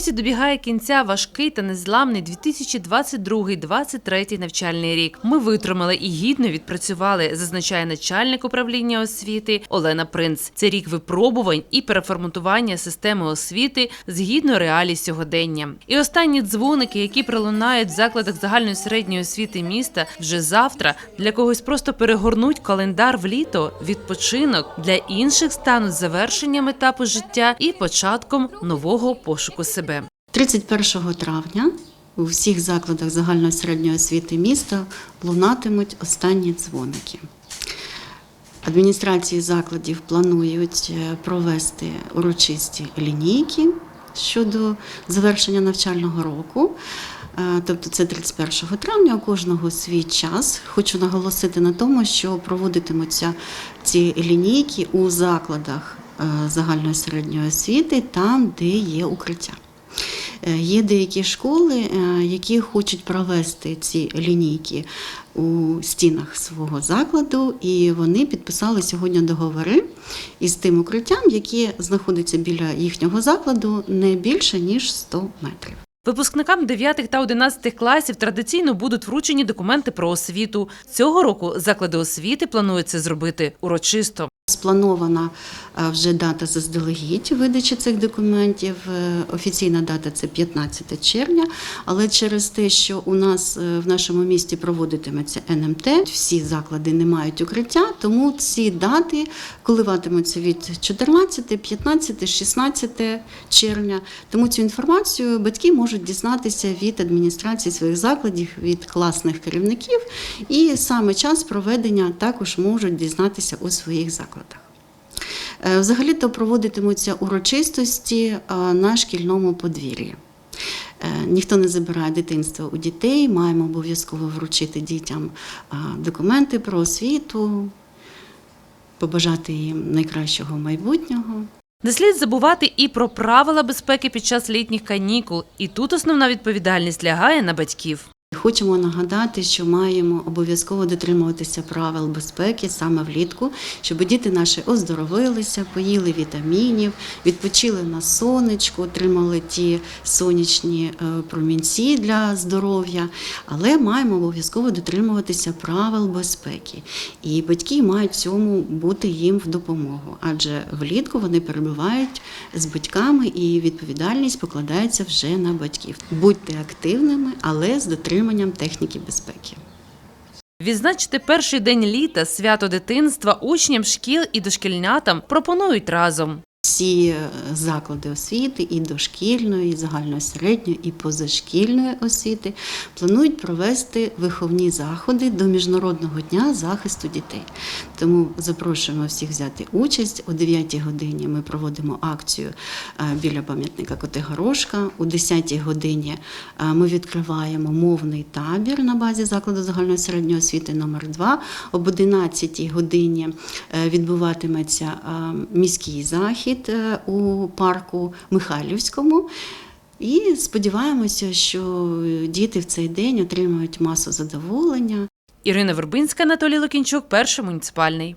Ось і добігає кінця важкий та незламний 2022-2023 навчальний рік. Ми витримали і гідно відпрацювали, зазначає начальник управління освіти Олена Принц. Це рік випробувань і переформатування системи освіти згідно реалій сьогодення. І останні дзвоники, які пролунають в закладах загальної середньої освіти міста, вже завтра для когось просто перегорнуть календар в літо, відпочинок для інших стануть завершенням етапу життя і початком нового пошуку себе. 31 травня у всіх закладах загальної середньої освіти міста лунатимуть останні дзвоники. Адміністрації закладів планують е, провести урочисті лінійки щодо завершення навчального року. Е, Тобто це 31 травня, у кожного свій час. Хочу наголосити на тому, що проводитимуться ці лінійки у закладах е, загальної середньої освіти, там, де є укриття. Е, Є деякі школи, е, які хочуть провести ці лінійки у стінах свого закладу, і вони підписали сьогодні договори із тим укриттям, яке знаходиться біля їхнього закладу не більше ніж 100 метрів. Випускникам 9 та 11 класів традиційно будуть вручені документи про освіту. Цього року заклади освіти планують це зробити урочисто. Спланована е, вже дата заздалегідь видачі цих документів. Е, Офіційна дата це 15 червня. Але через те, що у нас е, в нашому місті проводитиметься НМТ, всі заклади не мають укриття, тому ці дати коливатимуться від 14, 15, 16 червня. Тому цю інформацію батьки можуть дізнатися від адміністрації своїх закладів, від класних керівників, і саме час проведення також можуть дізнатися у своїх закладах. Е, Взагалі-то проводитимуться урочистості е, на шкільному подвір'ї. Е, Ніхто не забирає дитинство у дітей, маємо обов'язково вручити дітям документи про освіту, побажати їм найкращого майбутнього. Не слід забувати і про правила безпеки під час літніх канікул. І тут основна відповідальність лягає на батьків. Хочемо нагадати, що маємо обов'язково дотримуватися правил безпеки саме влітку, щоб діти наші оздоровилися, поїли вітамінів, відпочили на сонечку, отримали ті сонячні е, промінці для здоров'я. Але маємо обов'язково дотримуватися правил безпеки. І батьки мають цьому бути їм в допомогу, адже влітку вони перебувають з батьками, і відповідальність покладається вже на батьків. Будьте активними, але з дотриманням техніки безпеки. Відзначити перший день літа, свято дитинства учням шкіл і дошкільнятам пропонують разом. Всі е, заклади освіти, і дошкільної, і загальної і позашкільної освіти планують провести виховні заходи до Міжнародного дня захисту дітей. Тому запрошуємо всіх взяти участь. О 9 годині ми проводимо акцію е, біля пам'ятника Котигорошка. О 10 годині е, ми відкриваємо мовний табір на базі закладу загальної середньої освіти номер 2 Об 11 годині відбуватиметься міський захід у парку Михайлівському. І сподіваємося, що діти в цей день отримають масу задоволення. Ірина Вербинська, Анатолій Лукінчук, перший муніципальний.